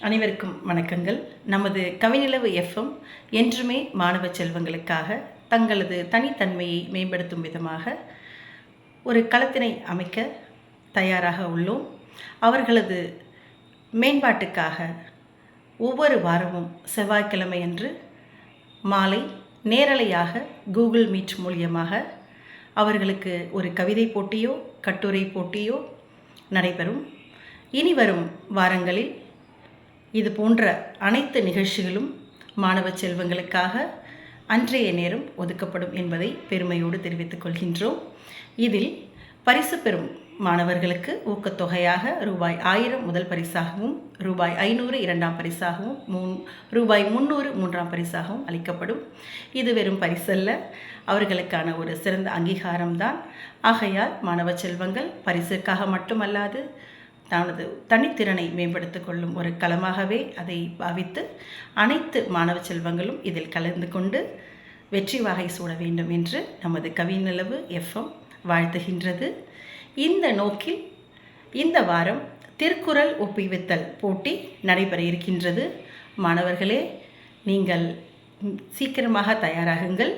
அனைவருக்கும் வணக்கங்கள். நமது கவிநிலவு எஃப்எம் என்றுமே மாணவ செல்வங்களுக்காக தங்களது தனித்தன்மையை மேம்படுத்தும் விதமாக ஒரு களத்தினை அமைக்க தயாராக உள்ளோம். அவர்களது மேம்பாட்டுக்காக ஒவ்வொரு வாரமும் செவ்வாய்க்கிழமை அன்று மாலை நேரலையாக கூகுள் மீட் மூலியமாக அவர்களுக்கு ஒரு கவிதை போட்டியோ கட்டுரை போட்டியோ நடைபெறும். இனி வரும் வாரங்களில் இது போன்ற அனைத்து நிகழ்ச்சிகளும் மாணவ செல்வங்களுக்காக அன்றைய நேரம் ஒதுக்கப்படும் என்பதை பெருமையோடு தெரிவித்துக் கொள்கின்றோம். இதில் பரிசு பெறும் மாணவர்களுக்கு ஊக்கத்தொகையாக ரூபாய் ஆயிரம் முதல் பரிசாகவும் ரூபாய் ஐநூறு இரண்டாம் பரிசாகவும் மூன் ரூபாய் முந்நூறு மூன்றாம் பரிசாகவும் அளிக்கப்படும். இது வெறும் பரிசல்ல அவர்களுக்கான ஒரு சிறந்த அங்கீகாரம்தான். ஆகையால் மாணவ செல்வங்கள் பரிசுக்காக மட்டுமல்லாது தனது தனித்திறனை மேம்படுத்திக் கொள்ளும் ஒரு களமாகவே அதை பாவித்து அனைத்து மாணவ செல்வங்களும் இதில் கலந்து கொண்டு வெற்றி வாகை சூட வேண்டும் என்று நமது கவிநிலவு எஃப்எம் வாழ்த்துகின்றது. இந்த நோக்கில் இந்த வாரம் திருக்குறள் ஒப்புவித்தல் போட்டி நடைபெற இருக்கின்றது. மாணவர்களே நீங்கள் சீக்கிரமாக தயாராகுங்கள்.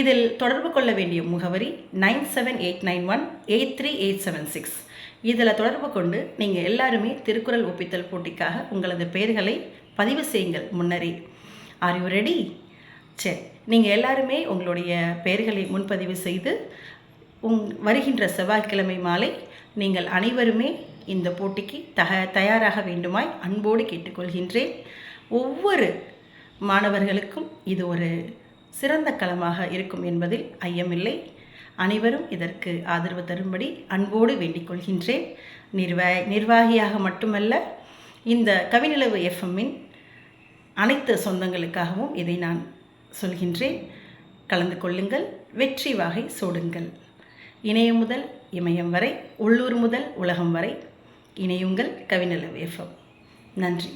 இதில் தொடர்பு கொள்ள வேண்டிய முகவரி nine seven eight nine one eight three eight seven six. இதில் தொடர்பு கொண்டு நீங்கள் எல்லாருமே திருக்குறள் ஒப்பித்தல் போட்டிக்காக உங்களது பெயர்களை பதிவு செய்யுங்கள் முன்னரே. ஆர் யூ ரெடி சரி நீங்கள் எல்லாருமே உங்களுடைய பெயர்களை முன்பதிவு செய்து உங் வருகின்ற செவ்வாய்க்கிழமை மாலை நீங்கள் அனைவருமே இந்த போட்டிக்கு தக தயாராக வேண்டுமாய் அன்போடு கேட்டுக்கொள்கின்றேன். ஒவ்வொரு மாணவர்களுக்கும் இது ஒரு சிறந்த களமாக இருக்கும் என்பதில் ஐயமில்லை. அனைவரும் இதற்கு ஆதரவு தரும்படி அன்போடு வேண்டிக் கொள்கின்றேன். நிர்வா நிர்வாகியாக மட்டுமல்ல இந்த கவிநிலவு எஃப்எம்மின் அனைத்து சொந்தங்களுக்காகவும் இதை நான் சொல்கின்றேன். கலந்து கொள்ளுங்கள் வெற்றி வாகை சூடுங்கள். இணையம் முதல் இமயம் வரை உள்ளூர் முதல் உலகம் வரை இணையுங்கள் கவிநிலவு எஃப்எம். நன்றி.